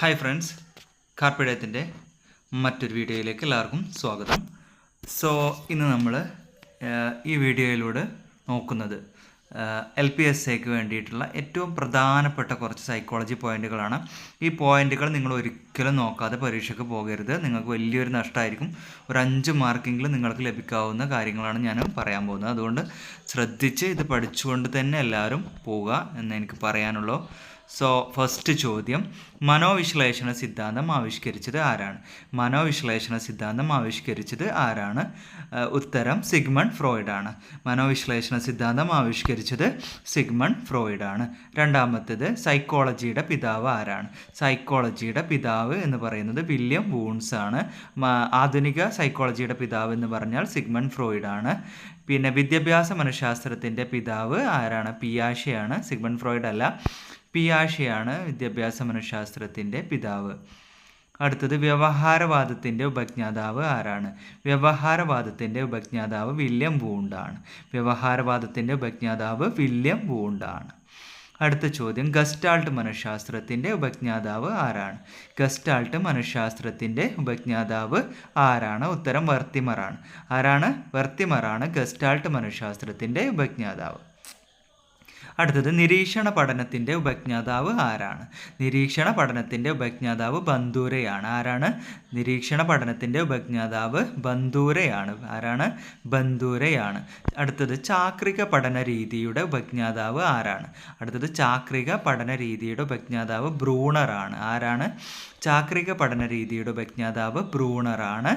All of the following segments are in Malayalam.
ഹായ് ഫ്രണ്ട്സ് കാർപ്പിടയത്തിന്റെ മറ്റൊരു വീഡിയോയിലേക്ക് എല്ലാവർക്കും സ്വാഗതം. സോ ഇന്ന് നമ്മൾ ഈ വീഡിയോയിലൂടെ നോക്കുന്നത് എൽ പി എസ് എക്ക് വേണ്ടിയിട്ടുള്ള ഏറ്റവും പ്രധാനപ്പെട്ട കുറച്ച് സൈക്കോളജി പോയിന്റുകളാണ് ഈ പോയിന്റുകൾ നിങ്ങൾ ഒരിക്കലും നോക്കാതെ പരീക്ഷയ്ക്ക് പോകരുത്. നിങ്ങൾക്ക് വലിയൊരു നഷ്ടമായിരിക്കും. ഒരു അഞ്ച് മാർക്കെങ്കിലും നിങ്ങൾക്ക് ലഭിക്കാവുന്ന കാര്യങ്ങളാണ് ഞാൻ പറയാൻ പോകുന്നത്. അതുകൊണ്ട് ശ്രദ്ധിച്ച് ഇത് പഠിച്ചുകൊണ്ട് തന്നെ എല്ലാവരും പോവുക എന്ന് എനിക്ക് പറയാനുള്ളൂ. സോ ഫസ്റ്റ് ചോദ്യം. മനോവിശ്ലേഷണ സിദ്ധാന്തം ആവിഷ്കരിച്ചത് ആരാണ്? മനോവിശ്ലേഷണ സിദ്ധാന്തം ആവിഷ്കരിച്ചത് ആരാണ്? ഉത്തരം സിഗ്മൺ ഫ്രോയിഡ് ആണ്. മനോവിശ്ലേഷണ സിദ്ധാന്തം ആവിഷ്കരിച്ചത് സിഗ്മൺ ഫ്രോയിഡ് ആണ്. രണ്ടാമത്തേത് സൈക്കോളജിയുടെ പിതാവ് ആരാണ്? സൈക്കോളജിയുടെ പിതാവ് എന്ന് പറയുന്നത് വില്യം വൂൺസ് ആണ്. ആധുനിക സൈക്കോളജിയുടെ പിതാവ് എന്ന് പറഞ്ഞാൽ സിഗ്മൺ ഫ്രോയിഡ് ആണ്. പിന്നെ വിദ്യാഭ്യാസ മനഃശാസ്ത്രത്തിന്റെ പിതാവ് ആരാണ്? പിയാഷയാണ്. സിഗ്മൺ ഫ്രോയിഡ് അല്ല. പിയാഷയാണ് വിദ്യാഭ്യാസ മനഃശാസ്ത്രത്തിന്റെ പിതാവ്. അടുത്തത് വ്യവഹാരവാദത്തിന്റെ ഉപജ്ഞാതാവ് ആരാണ്? വ്യവഹാരവാദത്തിന്റെ ഉപജ്ഞാതാവ് വില്യം വൂണ്ടാണ്. വ്യവഹാരവാദത്തിന്റെ ഉപജ്ഞാതാവ് വില്യം വൂണ്ടാണ്. അടുത്ത ചോദ്യം ഗസ്റ്റാൾട്ട് മനഃശാസ്ത്രത്തിന്റെ ഉപജ്ഞാതാവ് ആരാണ്? ഗസ്റ്റാൾട്ട് മനഃശാസ്ത്രത്തിന്റെ ഉപജ്ഞാതാവ് ആരാണ്? ഉത്തരം വർത്തിമറാണ്. ആരാണ്? വർത്തിമറാണ് ഗസ്റ്റാൾട്ട് മനഃശാസ്ത്രത്തിന്റെ ഉപജ്ഞാതാവ്. അടുത്തത് നിരീക്ഷണ പഠനത്തിന്റെ ഉപജ്ഞാതാവ് ആരാണ്? നിരീക്ഷണ പഠനത്തിന്റെ ഉപജ്ഞാതാവ് ബന്ദൂരയാണ്. ആരാണ്? നിരീക്ഷണ പഠനത്തിന്റെ ഉപജ്ഞാതാവ് ബന്ദൂരയാണ്. ആരാണ്? ബന്ദൂരയാണ്. അടുത്തത് ചാക്രിക പഠന രീതിയുടെ ഉപജ്ഞാതാവ് ആരാണ്? അടുത്തത് ചാക്രിക പഠന രീതിയുടെ ഉപജ്ഞാതാവ് ബ്രൂണറാണ്. ആരാണ്? ചാക്രിക പഠന രീതിയുടെ ഉപജ്ഞാതാവ് ബ്രൂണറാണ്.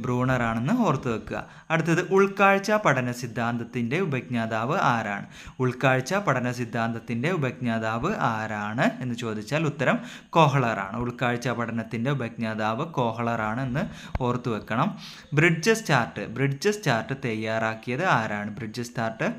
ബ്രൂണറാണെന്ന് ഓർത്തു വെക്കുക. അടുത്തത് ഉൾക്കാഴ്ച പഠന സിദ്ധാന്തത്തിന്റെ ഉപജ്ഞാതാവ് ആരാണ്? ഉൾക്കാഴ്ച പഠന സിദ്ധാന്തത്തിന്റെ ഉപജ്ഞാതാവ് ആരാണ് എന്ന് ചോദിച്ചാൽ ഉത്തരം കോഹളറാണ് ഉൾക്കാഴ്ച പഠനത്തിന്റെ ഉപജ്ഞാതാവ് കോഹളറാണ് എന്ന് ഓർത്തു വെക്കണം. Bridges chart. ബ്രിഡ്ജസ് ചാർട്ട് തയ്യാറാക്കിയത് ആരാണ്? ബ്രിഡ്ജസ് ചാർട്ട്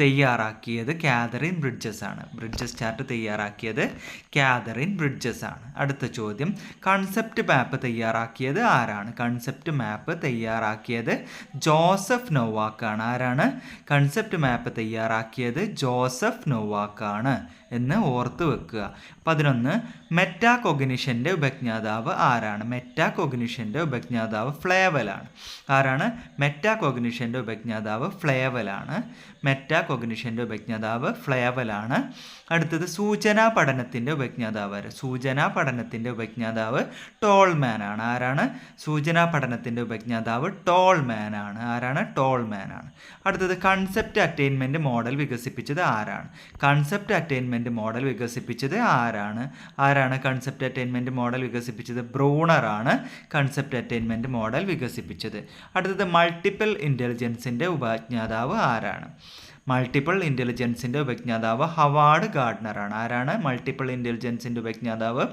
തയ്യാറാക്കിയത് കാതറിൻ ബ്രിഡ്ജസ് ആണ്. ബ്രിഡ്ജസ് ചാർട്ട് തയ്യാറാക്കിയത് കാതറിൻ ബ്രിഡ്ജസ് ആണ്. അടുത്ത ചോദ്യം കൺസെപ്റ്റ് മാപ്പ് തയ്യാറാക്കിയത് ആരാണ്? കൺസെപ്റ്റ് മാപ്പ് തയ്യാറാക്കിയത് ജോസഫ് നോവാക്കാണ്. ആരാണ്? കൺസെപ്റ്റ് മാപ്പ് തയ്യാറാക്കിയത് ജോസഫ് നൊവാക്കാണ്. എന്ന് ഓർത്ത് വെക്കുക. പതിനൊന്ന് മെറ്റാ കൊഗ്നിഷന്റെ ഉപജ്ഞാതാവ് ആരാണ്? മെറ്റാ കൊഗ്നിഷന്റെ ഉപജ്ഞാതാവ് ഫ്ലേവലാണ്. ആരാണ്? മെറ്റാ കൊഗ്നിഷന്റെ ഉപജ്ഞാതാവ് ഫ്ലേവലാണ്. മെറ്റാ കൊഗ്നിഷന്റെ ഉപജ്ഞാതാവ് ഫ്ലേവലാണ്. അടുത്തത് സൂചനാ പഠനത്തിന്റെ ഉപജ്ഞാതാവ് സൂചനാ പഠനത്തിന്റെ ഉപജ്ഞാതാവ് ടോൾമാൻ ആണ് ആരാണ്? സൂചനാ പഠനത്തിന്റെ ഉപജ്ഞാതാവ് ടോൾമാൻ ആണ് ആരാണ്? ടോൾമാൻ ആണ് അടുത്തത് കൺസെപ്റ്റ് അറ്റൈൻമെന്റ് മോഡൽ വികസിപ്പിച്ചത് ആരാണ്? കൺസെപ്റ്റ് അറ്റൈൻമെന്റ് മോഡൽ വികസിപ്പിച്ചത് ആരാണ്? ആരാണ് കൺസെപ്റ്റ് അറ്റൈൻമെന്റ് മോഡൽ വികസിപ്പിച്ചത്? ബ്രൂണറാണ് കൺസെപ്റ്റ് അറ്റൈൻമെന്റ് മോഡൽ വികസിപ്പിച്ചത്. അടുത്തത് മൾട്ടിപ്പിൾ ഇന്റലിജൻസിന്റെ ഉപജ്ഞാതാവ് ആരാണ്? മൾട്ടിപ്പിൾ ഇന്റലിജൻസിന്റെ ഉപജ്ഞാതാവ് ഹവാർഡ് ഗാർഡനറാണ് ആരാണ്? മൾട്ടിപ്പിൾ ഇന്റലിജൻസിന്റെ ഉപജ്ഞാതാവ്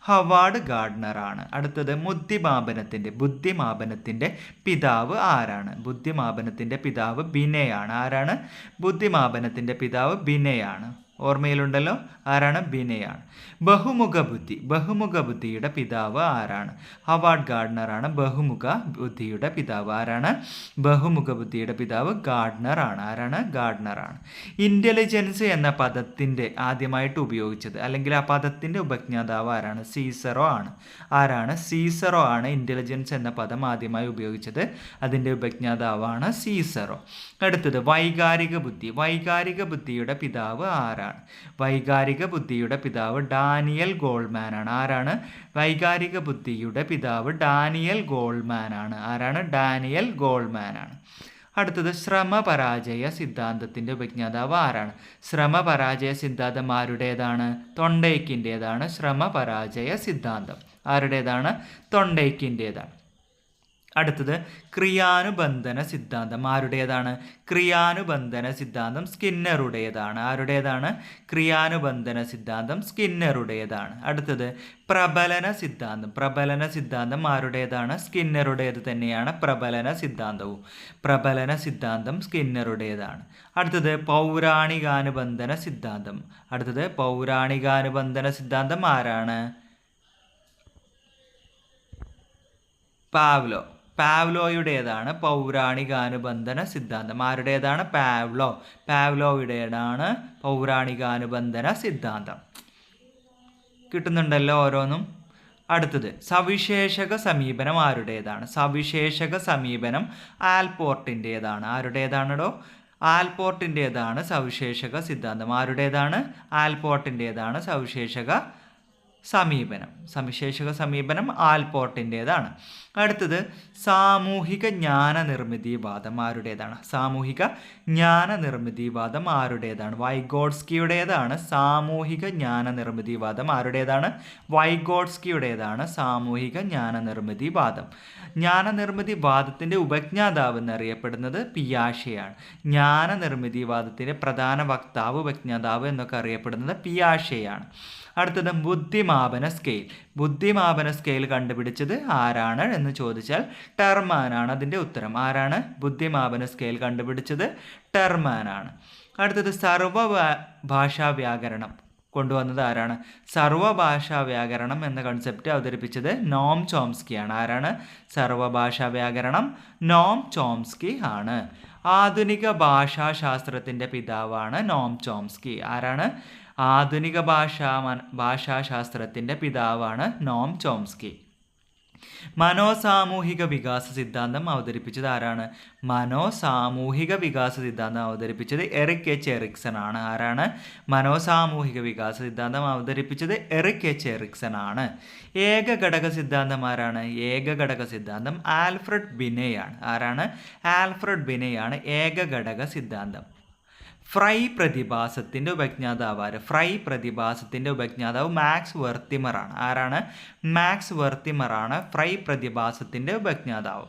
ഹവാർഡ് ഗാർഡനറാണ് അടുത്തത് ബുദ്ധിമാപനത്തിന്റെ ബുദ്ധിമാപനത്തിന്റെ പിതാവ് ആരാണ്? ബുദ്ധിമാപനത്തിന്റെ പിതാവ് ബിനയാണ് ആരാണ്? ബുദ്ധിമാപനത്തിന്റെ പിതാവ് ബിനയാണ് ഓർമ്മയിലുണ്ടല്ലോ? ആരാണ്? ബിനയാണ്. ബഹുമുഖ ബുദ്ധി ബഹുമുഖ ബുദ്ധിയുടെ പിതാവ് ആരാണ്? ഹവാർഡ് ഗാർഡനറാണ് ബഹുമുഖ ബുദ്ധിയുടെ പിതാവ്. ആരാണ്? ബഹുമുഖ ബുദ്ധിയുടെ പിതാവ് ഗാർഡനർ ആണ് ആരാണ്? ഗാർഡനറാണ്. ഇന്റലിജൻസ് എന്ന പദത്തിന്റെ ആദ്യമായിട്ട് ഉപയോഗിച്ചത്. അല്ലെങ്കിൽ ആ പദത്തിന്റെ ഉപജ്ഞാതാവ് ആരാണ്? സീസറോ ആണ്. ആരാണ്? സീസറോ ആണ് ഇന്റലിജൻസ് എന്ന പദം ആദ്യമായി ഉപയോഗിച്ചത്. അതിന്റെ ഉപജ്ഞാതാവാണ് സീസറോ. അടുത്തത് വൈകാരിക ബുദ്ധി വൈകാരിക ബുദ്ധിയുടെ പിതാവ് ആരാണ്? വൈകാരിക ബുദ്ധിയുടെ പിതാവ് ഡാനിയൽ ഗോൾമാൻ ആണ് ആരാണ്? വൈകാരിക ബുദ്ധിയുടെ പിതാവ് ഡാനിയൽ ഗോൾമാൻ ആണ് ആരാണ്? ഡാനിയൽ ഗോൾമാൻ ആണ് അടുത്തത് ശ്രമപരാജയ സിദ്ധാന്തത്തിന്റെ ഉപജ്ഞാതാവ് ആരാണ്? ശ്രമപരാജയ സിദ്ധാന്തം ആരുടേതാണ്? തൊണ്ടയ്ക്കിന്റേതാണ്. ശ്രമപരാജയ സിദ്ധാന്തം ആരുടേതാണ്? തൊണ്ടൈക്കിന്റേതാണ് അടുത്തത് ക്രിയാനുബന്ധന സിദ്ധാന്തം. ആരുടേതാണ്? ക്രിയാനുബന്ധന സിദ്ധാന്തം സ്കിന്നറുടേതാണ്. ആരുടേതാണ്? ക്രിയാനുബന്ധന സിദ്ധാന്തം സ്കിന്നറുടേതാണ്. അടുത്തത് പ്രബലന സിദ്ധാന്തം. പ്രബലന സിദ്ധാന്തം ആരുടേതാണ്? സ്കിന്നറുടേത് തന്നെയാണ് പ്രബലന സിദ്ധാന്തവും. പ്രബലന സിദ്ധാന്തം സ്കിന്നറുടേതാണ്. അടുത്തത് പൗരാണികാനുബന്ധന സിദ്ധാന്തം. അടുത്തത് പൗരാണികാനുബന്ധന സിദ്ധാന്തം ആരാണ്? പാവ്ലോ. പാവ്ലോയുടേതാണ് പൗരാണികാനുബന്ധന സിദ്ധാന്തം. ആരുടേതാണ്? പാവ്ലോ. പാവ്ലോയുടേതാണ് പൗരാണികാനുബന്ധന സിദ്ധാന്തം. കിട്ടുന്നുണ്ടല്ലോ ഓരോന്നും. അടുത്തത് സവിശേഷക സമീപനം ആരുടേതാണ്? സവിശേഷക സമീപനം ആൽപോർട്ടിന്റേതാണ്. ആരുടേതാണോ ആൽപോർട്ടിന്റേതാണ് സവിശേഷക സിദ്ധാന്തം. ആരുടേതാണ്? ആൽപോർട്ടിന്റേതാണ് സവിശേഷക സമീപനം. സവിശേഷക സമീപനം ആൽപോർട്ടിന്റേതാണ്. അടുത്തത് സാമൂഹിക ജ്ഞാന നിർമ്മിതിവാദം ആരുടേതാണ്? സാമൂഹിക ജ്ഞാന നിർമ്മിതിവാദം ആരുടേതാണ്? വൈഗോഡ്സ്കിയുടേതാണ്. സാമൂഹിക ജ്ഞാന നിർമ്മിതിവാദം ആരുടേതാണ്? വൈഗോഡ്സ്കിയുടേതാണ്. സാമൂഹിക ജ്ഞാന നിർമ്മിതിവാദം ജ്ഞാന നിർമ്മിതിവാദത്തിന്റെ ഉപജ്ഞാതാവ് എന്നറിയപ്പെടുന്നത് പിയാഷയാണ്. ജ്ഞാന നിർമ്മിതിവാദത്തിന്റെ പ്രധാന വക്താവ് ഉപജ്ഞാതാവ് എന്നൊക്കെ അറിയപ്പെടുന്നത് പിയാഷയാണ്. അടുത്തത് ബുദ്ധിമാപന സ്കെയിൽ ബുദ്ധിമാപന സ്കെയിൽ കണ്ടുപിടിച്ചത് ആരാണ് എന്ന് ചോദിച്ചാൽ ടെർമാനാണ് അതിന്റെ ഉത്തരം. ആരാണ്? ബുദ്ധിമാപന സ്കെയിൽ കണ്ടുപിടിച്ചത് ടെർമാനാണ്. അടുത്തത് സർവ ഭാഷാ വ്യാകരണം. കൊണ്ടുവന്നത് ആരാണ്? സർവഭാഷാ വ്യാകരണം എന്ന കൺസെപ്റ്റ് അവതരിപ്പിച്ചത് നോം ചോംസ്കി ആണ്. ആരാണ്? സർവഭാഷാ വ്യാകരണം നോം ചോംസ്കി ആണ്. ആധുനിക ഭാഷാശാസ്ത്രത്തിന്റെ പിതാവാണ് നോം ചോംസ്കി. ആരാണ്? ആധുനിക ഭാഷാ ഭാഷാശാസ്ത്രത്തിന്റെ പിതാവാണ് നോം ചോംസ്കി. മനോസാമൂഹിക വികാസ സിദ്ധാന്തം അവതരിപ്പിച്ചത് ആരാണ്? മനോസാമൂഹിക വികാസ സിദ്ധാന്തം അവതരിപ്പിച്ചത് എറിക് എച്ച് എറിക്സൺ ആണ്. ആരാണ്? മനോസാമൂഹിക വികാസ സിദ്ധാന്തം അവതരിപ്പിച്ചത് എറിക് എച്ച് എറിക്സൺ ആണ്. ഏക ഘടക സിദ്ധാന്തം ആരാണ്? ഏക ഘടക സിദ്ധാന്തം ആൽഫ്രഡ് ബിനെയാണ്. ആരാണ്? ആൽഫ്രഡ് ബിനെയാണ് ഏക ഘടക സിദ്ധാന്തം. ഫ്രൈ പ്രതിഭാസത്തിന്റെ ഉപജ്ഞാതാവ് ആര്? ഫ്രൈ പ്രതിഭാസത്തിന്റെ ഉപജ്ഞാതാവ് മാക്സ് വെർത്തിമറാണ് ആരാണ്? മാക്സ് വെർത്തിമറാണ് ഫ്രൈ പ്രതിഭാസത്തിന്റെ ഉപജ്ഞാതാവ്.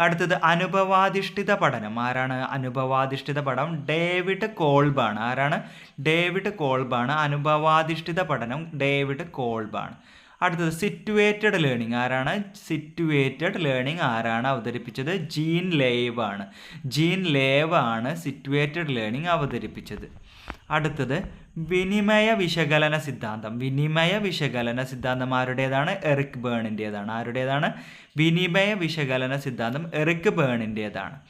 അടുത്തത് അനുഭവാധിഷ്ഠിത പഠനം. ആരാണ് അനുഭവാധിഷ്ഠിത പഠനം? ഡേവിഡ് കോൾബാണ്. ആരാണ്? ഡേവിഡ് കോൾബാണ്. അനുഭവാധിഷ്ഠിത പഠനം ഡേവിഡ് കോൾബാണ്. അടുത്തത് സിറ്റുവേറ്റഡ് ലേണിംഗ് ആരാണ്? സിറ്റുവേറ്റഡ് ലേണിംഗ് ആരാണ് അവതരിപ്പിച്ചത്? ജീൻ ലേവ് ആണ്. ജീൻ ലേവ് ആണ് സിറ്റുവേറ്റഡ് ലേണിംഗ് അവതരിപ്പിച്ചത്. അടുത്തത് വിനിമയ വിശകലന സിദ്ധാന്തം. വിനിമയ വിശകലന സിദ്ധാന്തം ആരുടേതാണ്? എറിക് ബേണിന്റേതാണ് ആരുടേതാണ്? വിനിമയ വിശകലന സിദ്ധാന്തം എറിക് ബേണിന്റേതാണ്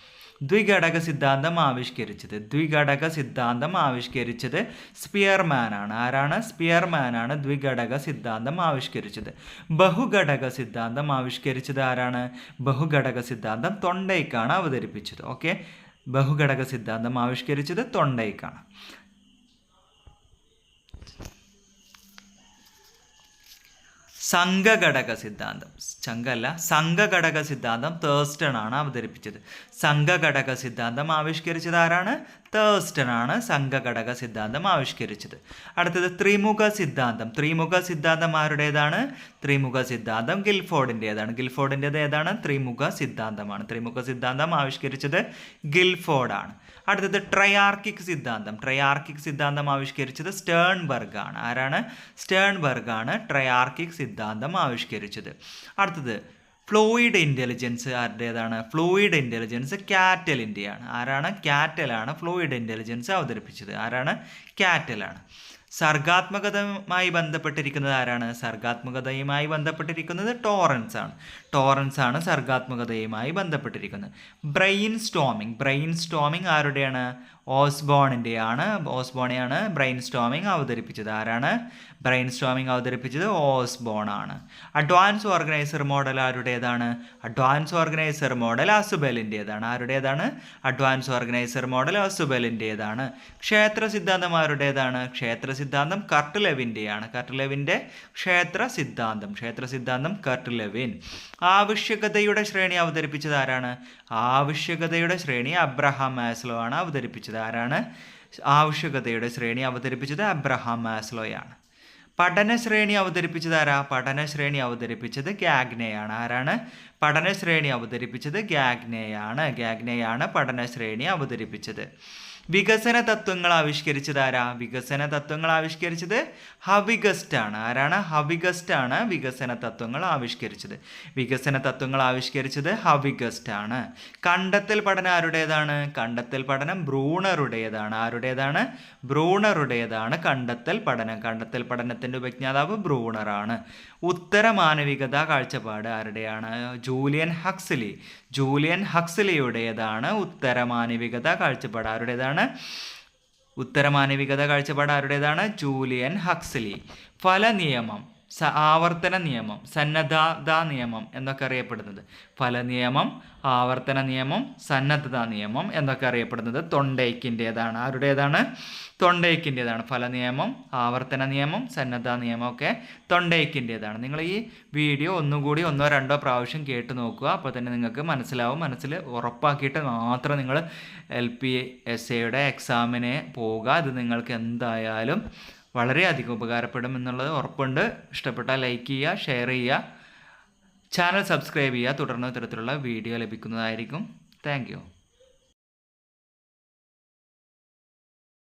ദ്വിഘടക സിദ്ധാന്തം ആവിഷ്കരിച്ചത്. ദ്വിഘടക സിദ്ധാന്തം ആവിഷ്കരിച്ചത് സ്പിയർമാനാണ്. ആരാണ്? സ്പിയർമാനാണ് ദ്വിഘടക സിദ്ധാന്തം ആവിഷ്കരിച്ചത്. ബഹുഘടക സിദ്ധാന്തം ആവിഷ്കരിച്ചത് ആരാണ്? ബഹുഘടക സിദ്ധാന്തം തൊണ്ടയ്ക്കാണ് അവതരിപ്പിച്ചത്. ഓക്കെ? ബഹുഘടക സിദ്ധാന്തം ആവിഷ്കരിച്ചത് തൊണ്ടയ്ക്കാണ്. സംഘഘടക സിദ്ധാന്തം. ചങ്കല്ല സംഘഘടക സിദ്ധാന്തം തേഴ്സ്റ്റൺ ആണ് അവതരിപ്പിച്ചത്. സംഘഘടക സിദ്ധാന്തം ആവിഷ്കരിച്ചത് ആരാണ്? തേഴ്സ്റ്റൺ ആണ് സംഘഘടക സിദ്ധാന്തം ആവിഷ്കരിച്ചത്. അടുത്തത് ത്രിമുഖ സിദ്ധാന്തം. ത്രിമുഖ സിദ്ധാന്തം ആരുടേതാണ്? ത്രിമുഖ സിദ്ധാന്തം ഗിൽഫോർഡിന്റേതാണ് ഗിൽഫോർഡിന്റേത് ഏതാണ്? ത്രിമുഖ സിദ്ധാന്തമാണ്. ത്രിമുഖ സിദ്ധാന്തം ആവിഷ്കരിച്ചത് ഗിൽഫോർഡാണ്. അടുത്തത് ട്രയാർക്കിക് സിദ്ധാന്തം. ട്രയാർക്കിക് സിദ്ധാന്തം ആവിഷ്കരിച്ചത് സ്റ്റേൺബർഗ് ആണ് ആരാണ്? സ്റ്റേൺബർഗ് ആണ് ട്രയാർക്കിക് സിദ്ധാന്തം ആവിഷ്കരിച്ചത്. അടുത്തത് ഫ്ലൂയിഡ് ഇന്റലിജൻസ് ആരുടേതാണ്? ഫ്ലൂയിഡ് ഇന്റലിജൻസ് ക്യാറ്റലിന്റെയാണ് ആരാണ്? ക്യാറ്റലാണ് ഫ്ലൂയിഡ് ഇന്റലിജൻസ് അവതരിപ്പിച്ചത്. ആരാണ്? ക്യാറ്റലാണ് സർഗാത്മകതയുമായി ബന്ധപ്പെട്ടിരിക്കുന്നത് ആരാണ്? സർഗാത്മകതയുമായി ബന്ധപ്പെട്ടിരിക്കുന്നത് ടോറൻസ് ആണ്. ടോറൻസ് ആണ് സർഗാത്മകതയുമായി ബന്ധപ്പെട്ടിരിക്കുന്നത്. ബ്രെയിൻ സ്റ്റോമിങ് ബ്രെയിൻ സ്റ്റോമിങ് ആരുടെയാണ് ഓസ്ബോണിന്റെയാണ് ഓസ്ബോണെയാണ് ബ്രെയിൻ സ്റ്റോമിംഗ് അവതരിപ്പിച്ചത്. ആരാണ്? ബ്രെയിൻ സ്റ്റോമിംഗ് അവതരിപ്പിച്ചത് ഓസ്ബോണാണ്. അഡ്വാൻസ് ഓർഗനൈസർ മോഡൽ ആരുടേതാണ്? അഡ്വാൻസ് ഓർഗനൈസർ മോഡൽ അസുബലിന്റേതാണ് ആരുടേതാണ്? അഡ്വാൻസ് ഓർഗനൈസർ മോഡൽ അസുബലിന്റേതാണ് ക്ഷേത്ര സിദ്ധാന്തം ആരുടേതാണ്? ക്ഷേത്ര സിദ്ധാന്തം കർട്ടലവിന്റെയാണ് കർട്ടലവിന്റെ ക്ഷേത്ര സിദ്ധാന്തം. ക്ഷേത്ര സിദ്ധാന്തം കർട്ടലവിൻ. ആവശ്യകതയുടെ ശ്രേണി അവതരിപ്പിച്ചത് ആരാണ്? ആവശ്യകതയുടെ ശ്രേണി അബ്രഹാം മാസ്ലോ ആണ് അവതരിപ്പിച്ചത്. ആരാണ്? ആവശ്യകതയുടെ ശ്രേണി അവതരിപ്പിച്ചത് അബ്രഹാം മാസ്ലോയാണ്. പഠനശ്രേണി അവതരിപ്പിച്ചത് ആരാ? പഠനശ്രേണി അവതരിപ്പിച്ചത് ഗാഗ്നയാണ്. ആരാണ്? പഠനശ്രേണി അവതരിപ്പിച്ചത് ഗാഗ്നയാണ്. ഗാഗ്നയാണ് പഠനശ്രേണി അവതരിപ്പിച്ചത്. വികസന തത്വങ്ങൾ ആവിഷ്കരിച്ചത് ആരാ? വികസന തത്വങ്ങൾ ആവിഷ്കരിച്ചത് ഹവിഗസ്റ്റ് ആണ്. ആരാണ്? ഹവിഗസ്റ്റ് ആണ് വികസന തത്വങ്ങൾ ആവിഷ്കരിച്ചത്. വികസന തത്വങ്ങൾ ആവിഷ്കരിച്ചത് ഹവിഗസ്റ്റ് ആണ്. കണ്ടെത്തൽ പഠനം ആരുടേതാണ്? കണ്ടെത്തൽ പഠനം ബ്രൂണറുടേതാണ് ആരുടേതാണ്? ബ്രൂണറുടേതാണ് കണ്ടെത്തൽ പഠനം. കണ്ടെത്തൽ പഠനത്തിന്റെ ഉപജ്ഞാതാവ് ബ്രൂണറാണ് ഉത്തരമാനവികത കാഴ്ചപ്പാട് ആരുടെയാണ്? Julian Huxley. ജൂലിയൻ ഹക്സലിയുടേതാണ് ഉത്തരമാനവികത കാഴ്ചപ്പാട്. ആരുടേതാണ്? ഉത്തരമാനവികത കാഴ്ചപ്പാട് ആരുടേതാണ്? Julian Huxley. ഫലനിയമം. ആവർത്തന നിയമം സന്നദ്ധതാ നിയമം എന്നൊക്കെ അറിയപ്പെടുന്നത്. ഫല നിയമം ആവർത്തന നിയമം സന്നദ്ധതാ നിയമം എന്നൊക്കെ അറിയപ്പെടുന്നത് തൊണ്ടയ്ക്കിന്റെതാണ്. ആരുടേതാണ്? ഫല നിയമം ആവർത്തന നിയമം സന്നദ്ധ നിയമം ഒക്കെ തൊണ്ടൈക്കിന്റേതാണ് നിങ്ങൾ ഈ വീഡിയോ ഒന്നുകൂടി ഒന്നോ രണ്ടോ പ്രാവശ്യം കേട്ട് നോക്കുക. അപ്പോൾ തന്നെ നിങ്ങൾക്ക് മനസ്സിലാവും. മനസ്സിൽ ഉറപ്പാക്കിയിട്ട് മാത്രം നിങ്ങൾ എൽ പി എസ് എയുടെ എക്സാമിന് പോവുക. അത് നിങ്ങൾക്ക് എന്തായാലും വളരെയധികം ഉപകാരപ്പെടും എന്നുള്ളത് ഉറപ്പുണ്ട്. ഇഷ്ടപ്പെട്ടാൽ ലൈക്ക് ചെയ്യുക ഷെയർ ചെയ്യുക. ചാനൽ സബ്സ്ക്രൈബ് ചെയ്യുക. തുടർന്ന് ഇത്തരത്തിലുള്ള വീഡിയോ ലഭിക്കുന്നതായിരിക്കും. താങ്ക്